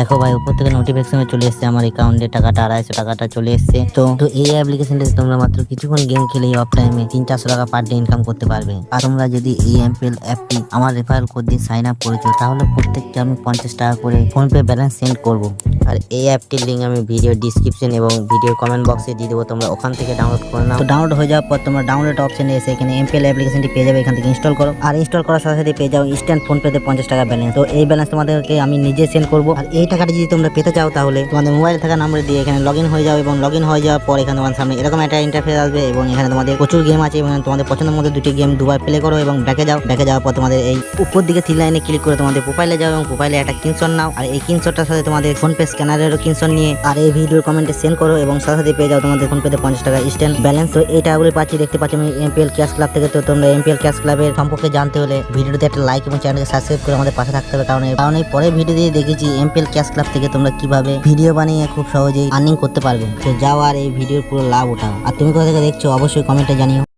দেখো ভাই, উপর থেকে নোটিফিকেশন চলে এসেছে আমার অ্যাকাউন্টে টাকাটা, আড়াইশো টাকাটা চলে এসেছে। তো তো এই অ্যাপ্লিকেশনটাতে তোমরা মাত্র কিছুক্ষণ গেম খেলে অফ টাইমে তিন চারশো টাকা পার ডে ইনকাম করতে পারবে। আর তোমরা যদি এই এমপিএল অ্যাপটি আমার রেফারেল কোড দিয়ে সাইন আপ করেছ, তাহলে প্রত্যেকটা আমি পঞ্চাশ টাকা করে ফোনপে ব্যালেন্স সেন্ড করব। আর এই অ্যাপটির লিঙ্ক আমি ভিডিও ডিসক্রিপশন এবং ভিডিও কমেন্ট বক্সে দিয়ে দেবো, তোমরা ওখান থেকে ডাউনলোড করে নাও। তো ডাউনলোড হয়ে যাওয়ার পর তোমরা ডাউনলোড অপশনে এসে এখানে এমপিএল অ্যাপ্লিকেশনটি পেয়ে যাবে, এখান থেকে ইনস্টল করো। আর ইনস্টল করার সাথে সাথে পেয়ে যাও ইনস্ট্যান্ট ফোন পেতে পঞ্চাশ টাকা ব্যালেন্স তো এই ব্যালেন্স তোমাদেরকে আমি নিজে সেন্ড করব। আর এই টাকাটা যদি তোমরা পেতে চাও তাহলে তোমাদের মোবাইলে থাকা নাম্বার দিয়ে এখানে লগ হয়ে যাও এবং লগ হয়ে যাওয়ার পর এখানে তোমার সামনে এরকম একটা ইন্টারফেস আসবে এবং এখানে তোমাদের প্রচুর গেম আছে এবং তোমাদের পছন্দের মধ্যে দুটি গেম দুবার প্লে করো এবং ব্যাকে যাও। ব্যাকে যাওয়ার পর তোমাদের এই উপর দিকে থ্রি লাইনে ক্লিক করে তোমাদের প্রোফাইলে যাও এবং প্রোফাইলে একটা কিনশন নাও। আর এই কিনশটটার সাথে তোমাদের ফোন পে স্ক্যানারেরও কিনশন নিয়ে আর এই ভিডিওর কমেন্টে সেন্ড করো এবং সাথে সাথে পেয়ে যাও তোমাদের ফোন পেতে পঞ্চাশ টাকা ইনস্ট্যান্ট ব্যালেন্স তো এই টাকাগুলি পাচ্ছি, দেখতে পাচ্ছি আমি এমপিএল ক্যাশ ক্লাব থেকে। তো তোমরা এমপিএল ক্যাশ ক্লাবের সম্পর্কে জানতে হলে ভিডিওতে একটা লাইক এবং চ্যানেলকে সাবস্ক্রাইব করে আমাদের পাশে থাকতে হবে। কারণ কারণ এই পরের ভিডিও দিয়ে দেখেছি এমপিএল ক্যাশ ক্লাব থেকে তোমরা কীভাবে ভিডিও বানিয়ে খুব সহজেই আর্নিং করতে পারবে? তো যাও আর এই ভিডিওর পুরো লাভ ওঠাও আর তুমি কোথা থেকে দেখছ, অবশ্যই কমেন্টে জানিও।